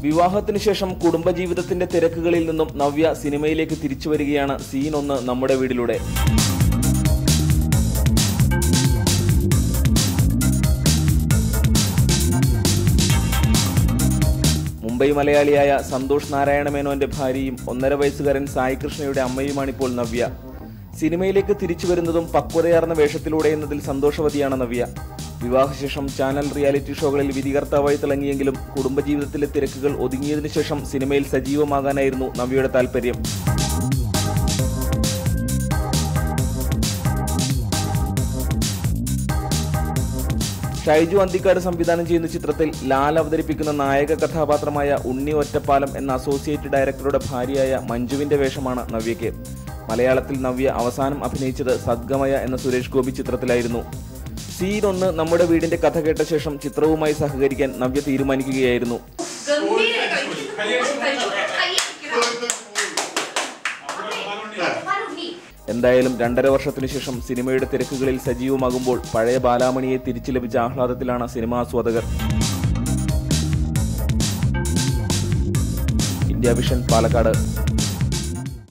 വിവാഹത്തിന് ശേഷം കുടുംബജീവിതത്തിന്റെ തിരക്കുകളിൽ നിന്നും നവ്യ സിനിമയിലേക്ക് തിരിച്ചു വരികയാണ് സീൻ ഒന്ന് നമ്മുടെ വീടിലൂടെ. മുംബൈ മലയാളിയായ സന്തോഷ് നാരായണ മേനോന്റെ ഭാര്യയും ഒന്നര വയസ്സുകാരൻ സായി കൃഷ്ണയുടെ അമ്മയുമാണിപ്പോൾ നവ്യ. സിനിമയിലേക്ക് തിരിച്ചു വരുന്നതും പക്വതയാർന്ന വേഷത്തിലൂടെ എന്നതിൽ സന്തോഷവതിയാണ് നവ്യ. വിവാഹശേഷം ചാനൽ റിയാലിറ്റി ഷോകളിൽ വിധികർത്താവായി തിളങ്ങിയെങ്കിലും കുടുംബജീവിതത്തിലെ തിരക്കുകൾ ഒതുങ്ങിയതിനു ശേഷം സിനിമയിൽ സജീവമാകാനായിരുന്നു നവ്യയുടെ താൽപര്യം. ഷൈജു അന്തിക്കാട് സംവിധാനം ചെയ്യുന്ന ചിത്രത്തിൽ ലാൽ അവതരിപ്പിക്കുന്ന നായക കഥാപാത്രമായ ഉണ്ണി ഒറ്റപ്പാലം എന്ന അസോസിയേറ്റ് ഡയറക്ടറുടെ ഭാര്യയായ മഞ്ജുവിന്റെ വേഷമാണ് നവ്യയ്ക്ക്. മലയാളത്തിൽ നവ്യ അവസാനം അഭിനയിച്ചത് സദ്ഗമയ എന്ന സുരേഷ് ഗോപി ചിത്രത്തിലായിരുന്നു. സീൻ ഒന്ന് നമ്മുടെ വീടിന്റെ കഥ കേട്ട ശേഷം ചിത്രവുമായി സഹകരിക്കാൻ നവ്യ തീരുമാനിക്കുകയായിരുന്നു. എന്തായാലും രണ്ടര വർഷത്തിനു ശേഷം സിനിമയുടെ തിരക്കുകളിൽ സജീവമാകുമ്പോൾ പഴയ ബാലാമണിയെ തിരിച്ചു ലഭിച്ച ആഹ്ലാദത്തിലാണ് സിനിമാസ്വാദകർ ഇന്ത്യ വിഷൻ പാലക്കാട്.